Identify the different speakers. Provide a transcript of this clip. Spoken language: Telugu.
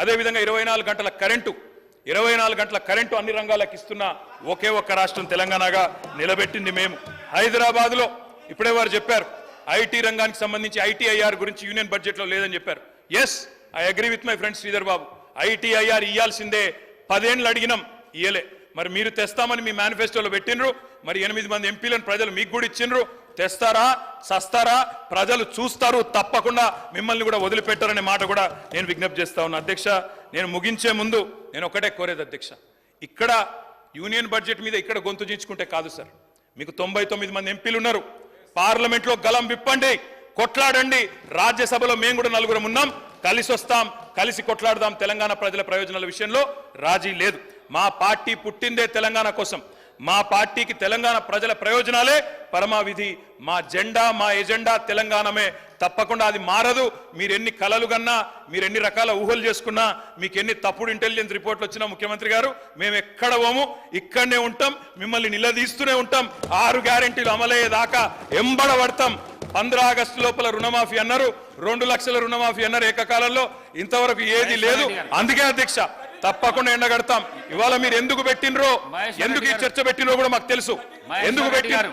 Speaker 1: అదేవిధంగా ఇరవై నాలుగు గంటల కరెంటు ఇరవై నాలుగు గంటల కరెంటు అన్ని రంగాలకు ఇస్తున్న ఒకే ఒక్క రాష్ట్రం తెలంగాణగా నిలబెట్టింది మేము. హైదరాబాద్లో ఇప్పుడే వారు చెప్పారు ఐటీ రంగానికి సంబంధించి ఐటీఐఆర్ గురించి యూనియన్ బడ్జెట్లో లేదని చెప్పారు. Yes I agree with my friend Sridhar Babu. ITIR ఇయ్యాల్సిందే పదేళ్ళు అడిగినాం ఇయ్యలే. మరి మీరు తెస్తామని మీ మేనిఫెస్టోలో పెట్టినరు మరి ఎనిమిది మంది ఎంపీలను ప్రజలు మీకు కూడా ఇచ్చిండ్రు తెస్తారా సస్తారా? ప్రజలు చూస్తారు తప్పకుండా. మిమ్మల్ని కూడా వదిలిపెట్టారనే మాట కూడా నేను విజ్ఞప్తి చేస్తా ఉన్నా. అధ్యక్ష నేను ముగించే ముందు నేను ఒకటే కోరేది అధ్యక్ష. ఇక్కడ యూనియన్ బడ్జెట్ మీద ఇక్కడ గొంతు చించుకుంటే కాదు సార్. మీకు తొంభై తొమ్మిది మంది ఎంపీలు ఉన్నారు. పార్లమెంట్లో గలం విప్పండి కొట్లాడండి. రాజ్యసభలో మేము కూడా నలుగురం ఉన్నాం. కలిసి వస్తాం కలిసి కొట్లాడదాం తెలంగాణ ప్రజల ప్రయోజనాల విషయంలో. రాజీ లేదు. మా పార్టీ పుట్టిందే తెలంగాణ కోసం. మా పార్టీకి తెలంగాణ ప్రజల ప్రయోజనాలే పరమావిధి మా జెండా మా ఎజెండా తెలంగాణమే. తప్పకుండా అది మారదు. మీరు ఎన్ని కలలు కన్నా మీరు ఎన్ని రకాల ఊహలు చేసుకున్నా మీకు ఎన్ని తప్పుడు ఇంటెలిజెన్స్ రిపోర్ట్లు వచ్చినా ముఖ్యమంత్రి గారు మేము ఎక్కడ పోము? ఇక్కడనే ఉంటాం మిమ్మల్ని నిలదీస్తూనే ఉంటాం. ఆరు గ్యారెంటీలు అమలయ్యేదాకా ఎంబడబడతాం. పంద్రా ఆగస్టు లోపల రుణమాఫీ అన్నారు. రెండు లక్షల రుణమాఫీ అన్నారు ఏకకాలంలో. ఇంతవరకు ఏది లేదు. అందుకే అధ్యక్ష తప్పకుండా ఎండగడతాం ఇవాళ మీరు ఎందుకు పెట్టినరో ఎందుకు ఈ. చర్చ పెట్టినరో కూడా మాకు తెలుసు ఎందుకు
Speaker 2: రెడ్డి
Speaker 1: పెట్టిన
Speaker 2: గారు.